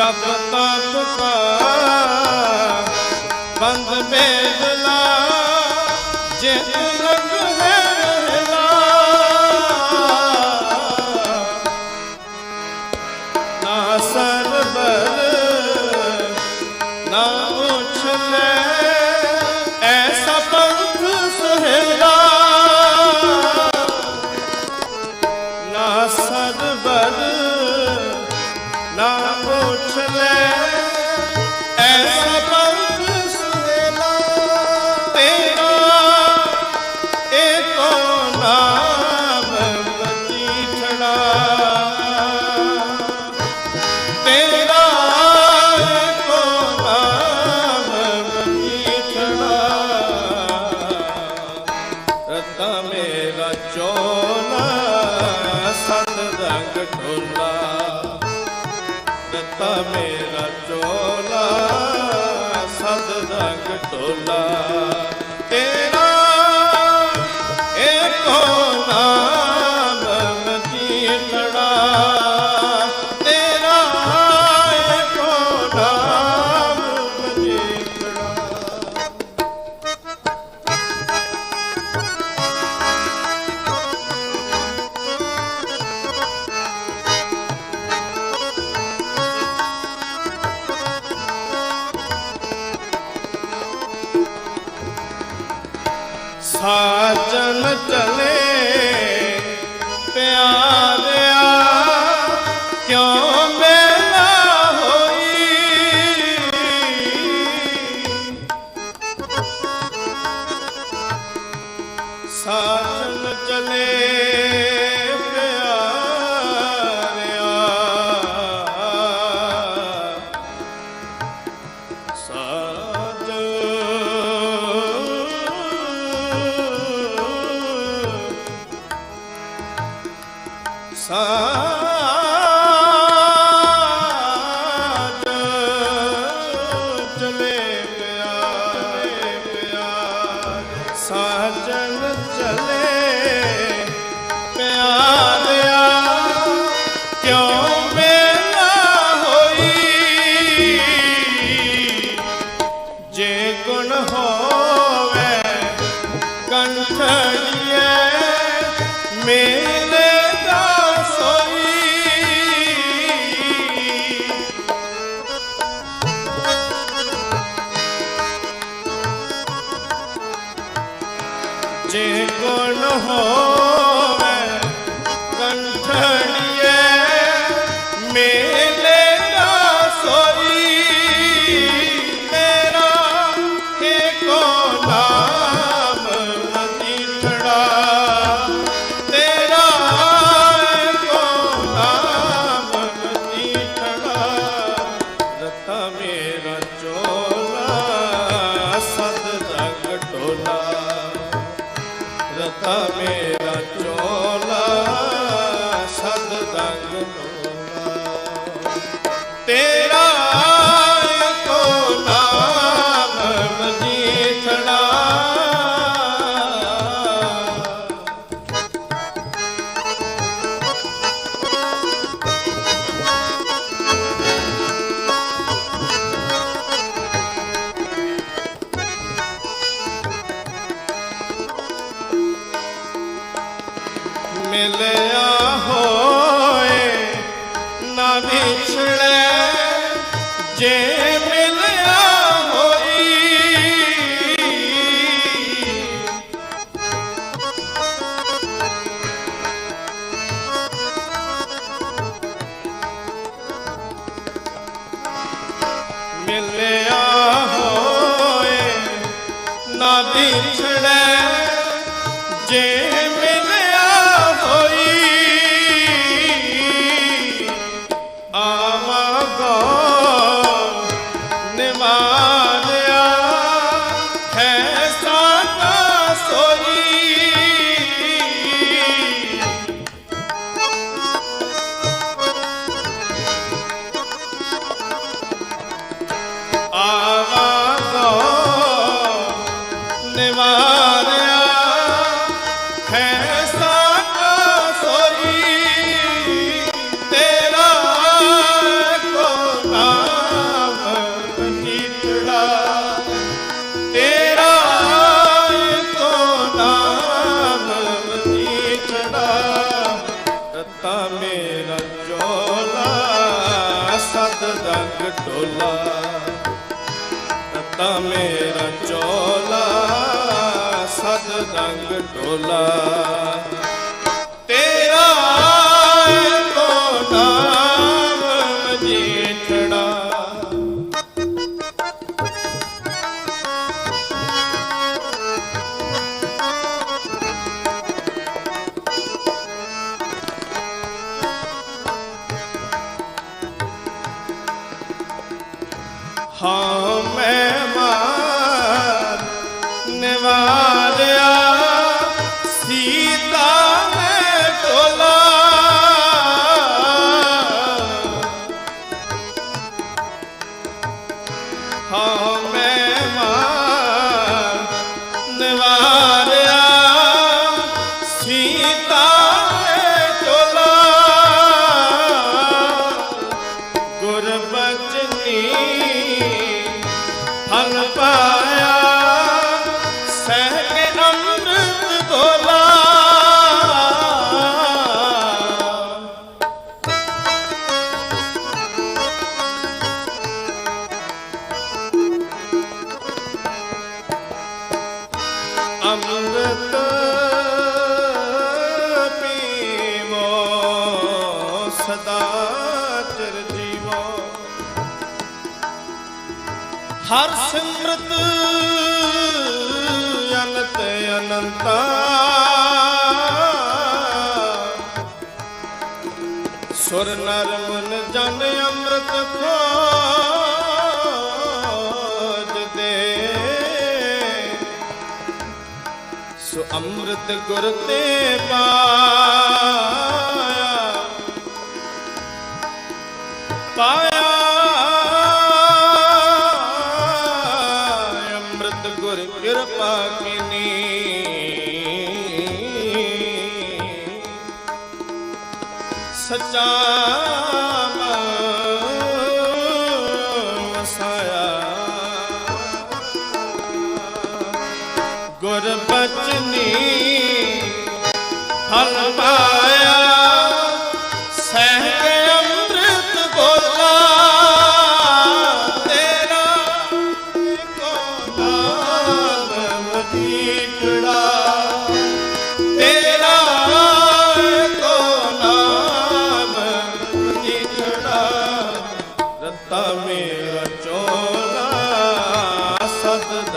ਜਪ ਤਪ ਕਾ ਬੰਦ ਬੇਦਲਾ ਜੇ ਲਗ ਹੈ ਰਹਿਲਾ ਨਾ ਸਰਬਰ ਨਾ ਮੇਰਾ ਚੋਲਾ ਸੰਦ ਰੰਗ ਢੋਲਾ। ਰਤਾ ਮੇਰਾ ਚੋਲਾ ਸੰਦ ਰੰਗ ਢੋਲਾ। ਤੇਰਾ ਏਕੋ ਨਾਮ ਸਾਜਨ ਚਲੇ ਪਿਆਰਿਆ ਕਿਉਂ ਮੇਲਾ ਹੋਈ? ਸਾਜਨ ਚਲੇ ਜੇ ਗੁਣ ਹੋਵੇ ਮਿਲਿਆ ਹੋਏ ਨਾ ਵਿਛੜੇ। ਜੇ ਮਿਲਿਆ ਹੋਈ ਮਿਲਿਆ ਹੋਏ ਨਾ ਵਿਛੜੇ। Ah. ਢੋਲਾ ਰਤਾ ਮੇਰਾ ਚੋਲਾ ਸਦ ਰੰਗ ਢੋਲਾ ਹਾਂ ਹਰ ਸਿਮਰਤ ਅਨੰਤ ਅਨੰਤਾ। ਸੁਰ ਨਰ ਮਨ ਜਨ ਅੰਮ੍ਰਿਤ ਖੋਜ ਦੇ। ਸੋ ਅੰਮ੍ਰਿਤ ਗੁਰ ਤੇ ਪਾਇਆ। ਪਾਇਆ ਸੱਚਾ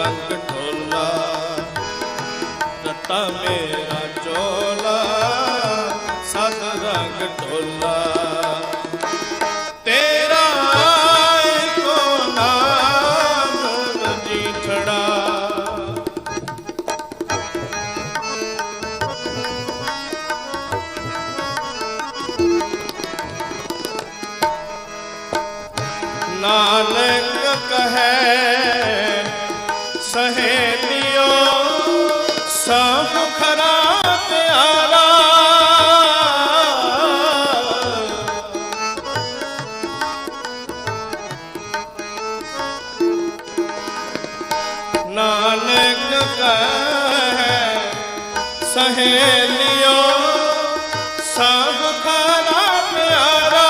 ਰੰਗ ਢੋਲਾ ਰੱਤਾ ਮੇਰਾ ਚੋਲਾ ਸਤ ਰੰਗ ਢੋਲਾ। ਤੇਰਾ ਕੋ ਨਾਮ ਮਜੀਠੜਾ ਨਾਨਕ ਕਹੈ ਨਾਨਕ ਕਹੈ ਸਹੇਲਿਓ ਸਭ ਖਰਾ ਪਿਆਰਾ।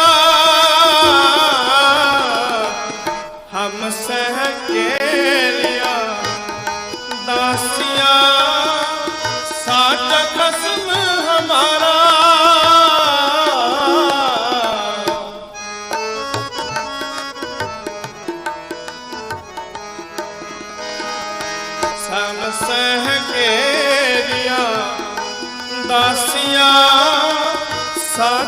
ਹਮ ਸਹ ਕੇ ਲਿਆ ਸਾਡਾ ਖਸਮ